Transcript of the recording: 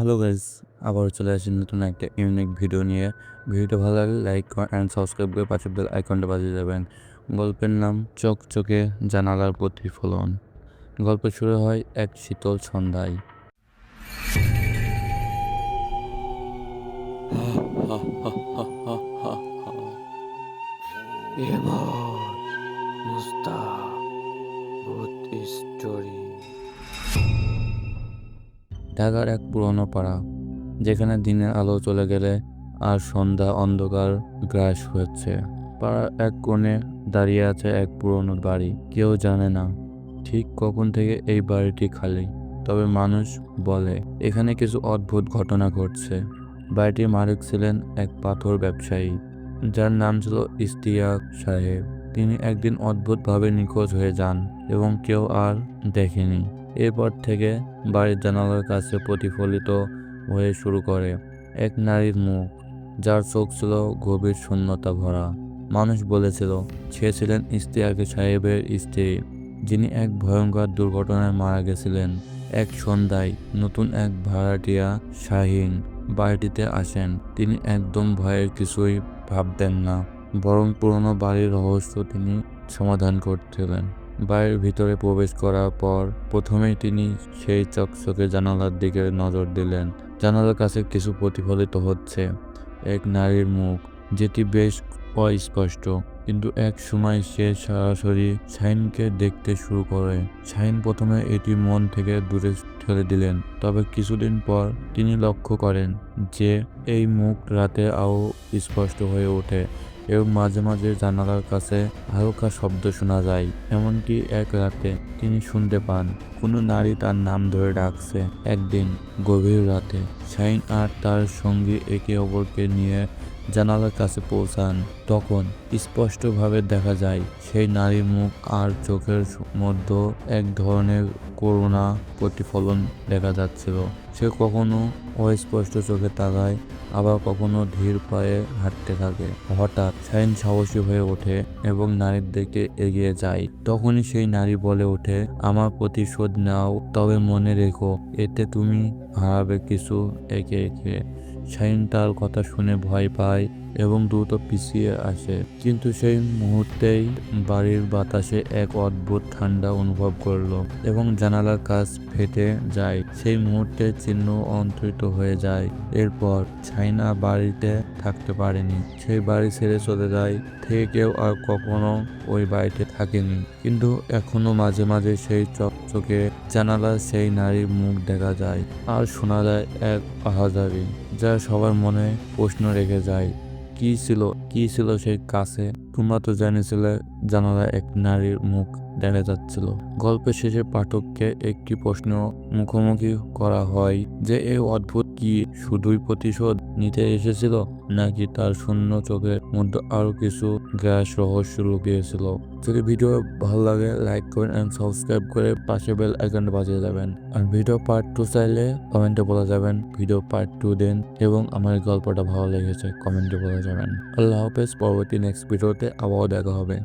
Hello guys আবার চলে আসি নতুন একটা ইউনিক ভিডিও নিয়ে। ভিডিওটা ভালো লাগলে লাইক অ্যান্ড সাবস্ক্রাইব করে পাশে বেল আইকনটা বাজিয়ে যাবেন গল্পের নাম চোখ চোখে জানালার প্রতিফলন। গল্প শুরু হয় এক শীতল সন্ধ্যায়। মুস্তাক ভূত স্টোরি ঢাকার এক পুরনো পাড়া, যেখানে দিনের আলো চলে গেলে আর সন্ধ্যা অন্ধকার গ্রাস হচ্ছে। পাড়ার এক কোণে দাঁড়িয়ে আছে এক পুরনো বাড়ি, কেউ জানে না ঠিক কখন থেকে এই বাড়িটি খালি। তবে মানুষ বলে, এখানে কিছু অদ্ভুত ঘটনা ঘটছে। বাড়িটির মালিক ছিলেন এক পাথর ব্যবসায়ী, যার নাম ছিল ইস্তিয়াক সাহেব। তিনি একদিন অদ্ভুতভাবে নিখোঁজ হয়ে যান এবং কেউ আর দেখেনি। এরপর থেকে বাড়ির জানালার কাছে প্রতিফলিত হয়ে শুরু করে এক নারীর মুখ, যার চোখ ছিল গভীর শূন্যতা ভরা। মানুষ বলেছিল, সে ছিলেন ইস্তিয়াকে সাহেবের স্ত্রী, যিনি এক ভয়ঙ্কর দুর্ঘটনায় মারা গেছিলেন। এক সন্ধ্যায় নতুন এক ভাড়াটিয়া শাহিন বাড়িটিতে আসেন। তিনি একদম ভয়ের কিছুই ভাবতেন না, বরং পুরনো বাড়ির রহস্য তিনি সমাধান করছিলেন। বাড়ির ভিতরে প্রবেশ করার পর প্রথমেই তিনি সেই চকচকে জানালার দিকে নজর দিলেন। জানালার কাছে কিছু প্রতিফলিত হচ্ছে। এক নারীর মুখ, যেটি বেশ অস্পষ্ট, কিন্তু এক সময় সে সরাসরি শাহিনকে দেখতে শুরু করে। শাহিন প্রথমে এটি মন থেকে দূরে ঠেলে দিলেন, তবে কিছুদিন পর তিনি লক্ষ্য করেন যে এই মুখ রাতে আও স্পষ্ট হয়ে ওঠে। এবং মাঝে মাঝে জানালার কাছে হালকা শব্দ শোনা যায়। এমনকি এক রাতে তিনি শুনতে পান, কোনো নারী তার নাম ধরে ডাকছে। একদিন গভীর রাতে শাইন আর তার সঙ্গী একে অপরকে নিয়ে জানালার কাছে পৌঁছান। তখন স্পষ্টভাবে দেখা যায়, সেই নারীর মুখ আর চোখের মধ্যে এক ধরনের করুণা প্রতিফলন দেখা যাচ্ছিল। সে কখনো অস্পষ্ট চোখে তাকায়, আবার কখনো ধীর পায়ে হাঁটতে থাকে। হঠাৎ শাইন সাহসী হয়ে ওঠে এবং নারীর দিকে এগিয়ে যায়। তখনই সেই নারী বলে ওঠে, আমার প্রতিশোধ নাও, তবে মনে রেখো, এতে তুমি হারাবে কিছু একে একে। শাইন তার কথা শুনে ভয় পায়। এবং দ্রুত পিছিয়ে আসে। কিন্তু সেই মুহূর্তেই বাড়ির বাতাসে এক অদ্ভুত ঠান্ডা অনুভব করল এবং জানালার কাজ ফেটে যায়। সেই মুহূর্তে চিহ্ন অন্তরিত হয়ে যায়। এরপর ছাইনা বাড়িতে থাকতে পারেনি। সেই বাড়ি ছেড়ে চলে যায়। থেকে কেউ আর কখনো ওই বাড়িতে থাকেনি। কিন্তু এখনও মাঝে মাঝে সেই চকচকে জানালার সেই নারীর মুখ দেখা যায়। আর শোনা যায় এক আহাজারি যা সবার মনে প্রশ্ন রেখে যায়। কি ছিল কি ছিল সেই কাছে? তোমরা তো জেনেছিলে জানালা এক নারীর মুখ দেখা যাচ্ছিল। গল্পের শেষে পাঠককে একটি প্রশ্ন মুখোমুখি করা হয় যে এই অদ্ভুত কি? শুধুই প্রতিশোধ নিতে এসেছিল নাকি তার শূন্য চোখের মধ্যে আরও কিছু গ্যাস রহস্য লুকিয়েছিল? যদি ভিডিও ভালো লাগে, লাইক করেন এন্ড সাবস্ক্রাইব করে পাশে বেল আইকনটা বাজিয়ে যাবেন আর ভিডিও পার্ট টু চাইলে কমেন্টে বলা যাবেন, ভিডিও পার্ট টু দেন এবং আমার গল্পটা ভালো লেগেছে, কমেন্টে বলা যাবেন। আল্লাহ হাফেজ, পরবর্তী নেক্সট ভিডিওতে আবারও দেখা হবে।